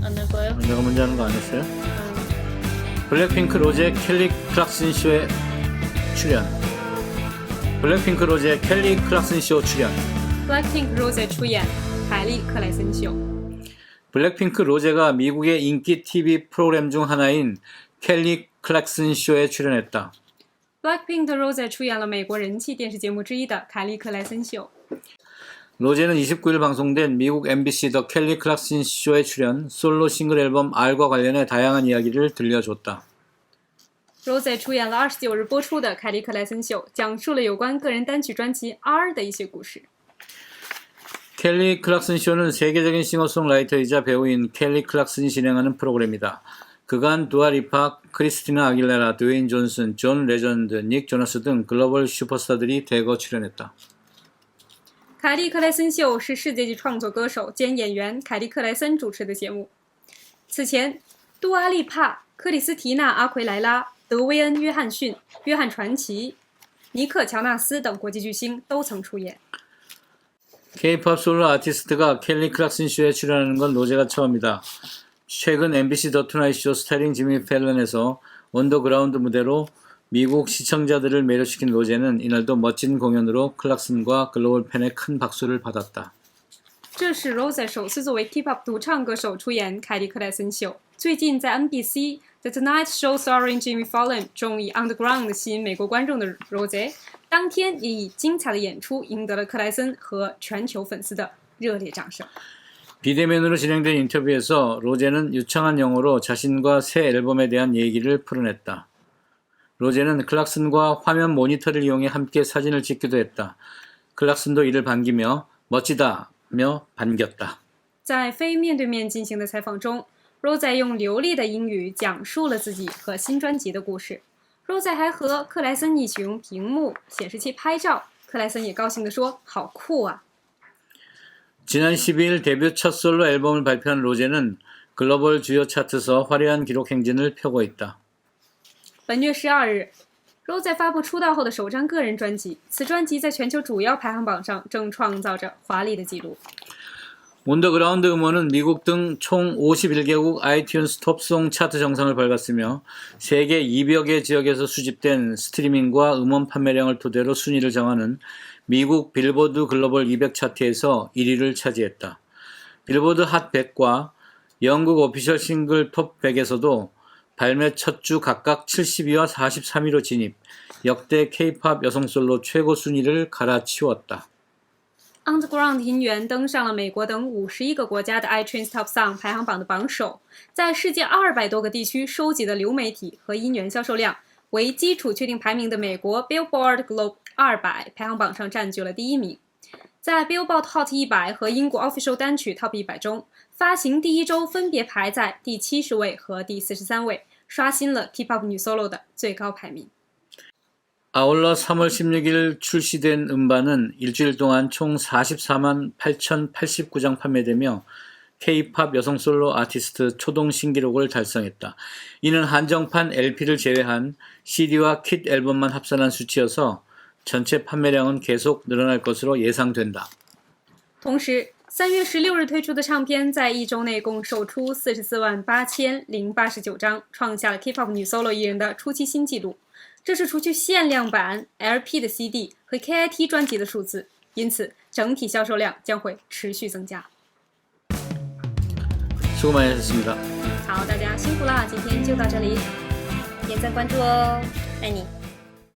안 할 거예요? 내가 먼저 하는 거 아니었어요? 음, 블랙핑크 로제 켈리 클락슨 쇼에 출연. 블랙핑크 로제 켈리 클락슨 쇼 출연. Blackpink Rose 出演凯利克莱森秀。 블랙핑크 로제가 미국의 인기 TV 프로그램 중 하나인 켈리 클락슨 쇼에 출연했다. Blackpink 的 Rose 出演了美国人气电视节目之一的凯利克莱森秀。 로제는 29일 방송된 미국 MBC 더 켈리 클락슨 쇼에 출연, 솔로 싱글 앨범 R과 관련해 다양한 이야기를 들려줬다. Rose 出演了二十九日播出的凯利克莱森秀，讲述了有关个人单曲专辑《R》的一些故事。 켈리 클락슨 쇼는 세계적인 싱어송라이터이자 배우인 켈리 클락슨이 진행하는 프로그램이다. 그간 두아리파, 크리스티나 아길레라, 드웨인 존슨, 존 레전드, 닉 조나스 등 글로벌 슈퍼스타들이 대거 출연했다. 凯利克莱森秀是世界级创作歌手兼演员凯利克莱森主持的节目。此前，杜阿丽帕、克里斯提娜·阿奎莱拉、德维恩·约翰逊、约翰传奇、尼克·乔纳斯等国际巨星都曾出演。 K-팝 솔로 아티스트가 켈리 클락슨 쇼에 출연하는 건 로제가 처음이다. 최근 MBC 더 투나잇 쇼 스타링 지미 펠런에서 언더그라운드 무대로 미국 시청자들을 매료시킨 로제는 이날도 멋진 공연으로 클락슨과 글로벌 팬의 큰 박수를 받았다. 这是 Rose 首次作为 K-pop 独唱歌手出演凯利克莱森秀。最近在 NBC The Tonight Show Starring Jimmy Fallon 中以 Underground 吸引美国观众的 Rose，当天也以精彩的演出赢得了克莱森和全球粉丝的热烈掌声。 비대면으로 진행된 인터뷰에서 로제는 유창한 영어로 자신과 새 앨범에 대한 얘기를 풀어냈다. 로제는 클락슨과 화면 모니터를 이용해 함께 사진을 찍기도 했다. 클락슨도 이를 반기며 멋지다며 반겼다. 在非面对面进行的采访中，Rose 用流利的英语讲述了自己和新专辑的故事。Rose 还和克莱森一起用屏幕显示器拍照，克莱森也高兴地说：“好酷啊！” 지난 12일 데뷔 첫 솔로 앨범을 발표한 로제는 글로벌 주요 차트에서 화려한 기록 행진을 펴고 있다. 本月十二日，Rose 发布出道后的首张个人专辑，此专辑在全球主要排行榜上正创造着华丽的纪录。 온더그라운드 음원은 미국 등 총 51개국 아이튠스 톱송 차트 정상을 밟았으며 세계 200여 개 지역에서 수집된 스트리밍과 음원 판매량을 토대로 순위를 정하는 미국 빌보드 글로벌 200 차트에서 1위를 차지했다. 빌보드 핫 100과 영국 오피셜 싱글 톱 100에서도 발매 첫 주 각각 72와 43위로 진입, 역대 K-팝 여성 솔로 최고 순위를 갈아치웠다. Underground 音源登上了美国等五十一个国家的 iTunes Top Song 排行榜的榜首，在世界二百多个地区收集的流媒体和音源销售量为基础确定排名的美国 Billboard Global 二百排行榜上占据了第一名。在 Billboard Hot 一百和英国 Official 单曲 Top 一百中，发行第一周分别排在第七十位和第四十三位， 刷新了 K-pop 女 solo 的最高排名。 아울러 3월 16일 출시된 음반은 일주일 동안 총 44만 8,089장 판매되며 K-팝 여성 솔로 아티스트 초동 신기록을 달성했다. 이는 한정판 LP를 제외한 CD와 킷 앨범만 합산한 수치여서 전체 판매량은 계속 늘어날 것으로 예상된다. 同时， 三月十六日推出的唱片在一周内共售出四十四万八千零八十九张，创下了 K-pop 女 solo 艺人的初期新纪录。这是除去限量版 LP 的 CD 和 KIT 专辑的数字，因此整体销售量将会持续增加。 수고 많이 하셨습니다. 好，大家辛苦啦，今天就到这里，点赞关注哦，爱你。